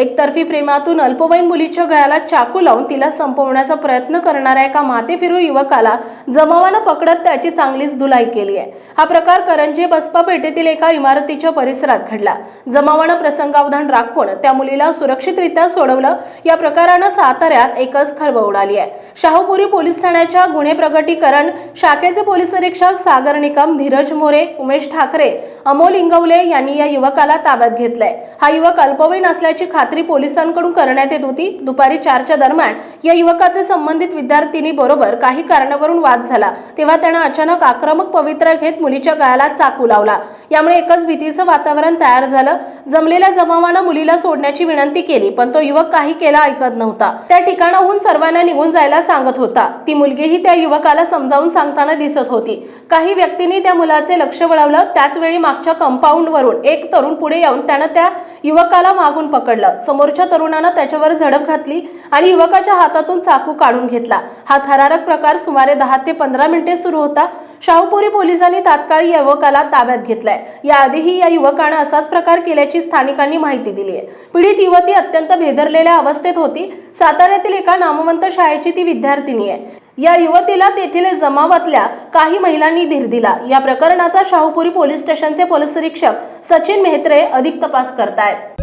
एकतर्फी प्रेमातून अल्पवयीन मुलीच्या गळ्याला चाकू लावून तिला संपवण्याचा प्रयत्न करणाऱ्या एका माथेफिरू युवकाला जमावानं पकडत त्याची चांगलीच धुलाई केली आहे. हा प्रकार करंजे बसपा पेठेतील एका इमारतीच्या परिसरात घडला. जमावानं प्रसंगावधान राखून त्या मुलीला सुरक्षितरित्या सोडवलं. या प्रकारानं साताऱ्यात एकच खळबळ उडाली आहे. शाहूपुरी पोलीस ठाण्याच्या गुन्हे प्रगटीकरण शाखेचे पोलीस निरीक्षक सागर निकम धीरज मोरे उमेश ठाकरे अमोल इंगवले यांनी या युवकाला ताब्यात घेतलंय. हा युवक अल्पवयीन असल्याची खात्री पोलिसांकडून करण्यात येत होती. दुपारी चारच्या दरम्यान या युवकाचे संबंधित विद्यार्थिनी बरोबर काही कारणावरून वाद झाला. तेव्हा त्यानं अचानक आक्रमक पवित्रा घेत मुलीच्या गळ्याला चाकू लावला. यामुळे एकच भीतीचं वातावरण तयार झालं. जमलेल्या जमावानं मुलीला सोडण्याची विनंती केली पण तो युवक काही केला ऐकत नव्हता. त्या ठिकाणाहून सर्वांना निघून जायला सांगत होता. ती मुलगीही त्या युवकाला समजावून सांगताना दिसत होती. काही व्यक्तींनी त्या मुलाचे लक्ष वळवलं. त्याच वेळी मागच्या कंपाऊंडवरून एक तरुण पुढे येऊन त्यानं त्या युवकाला मागून पकडलं. समोरच्या तरुणानं त्याच्यावर झडप घातली आणि युवकाच्या हातातून चाकू काढून घेतला. हा थरारक प्रकार सुमारे दहा ते पंधरा मिनिटे सुरू होता. शाहूपुरी पोलिसांनी तात्काळ या युवकाला ताब्यात घेतलाय. याआधीही या युवकानं असाच प्रकार केल्याची स्थानिकांनी माहिती दिली आहे. पीडित युवती अत्यंत भेदरलेल्या अवस्थेत होती. साताऱ्यातील एका नामवंत शाळेची ती विद्यार्थिनी आहे. या युवतीला तेथील जमावातल्या काही महिलांनी धीर दिला. या प्रकरणाचा शाहूपुरी पोलीस स्टेशनचे पोलीस निरीक्षक सचिन मेहत्रे अधिक तपास करतायत.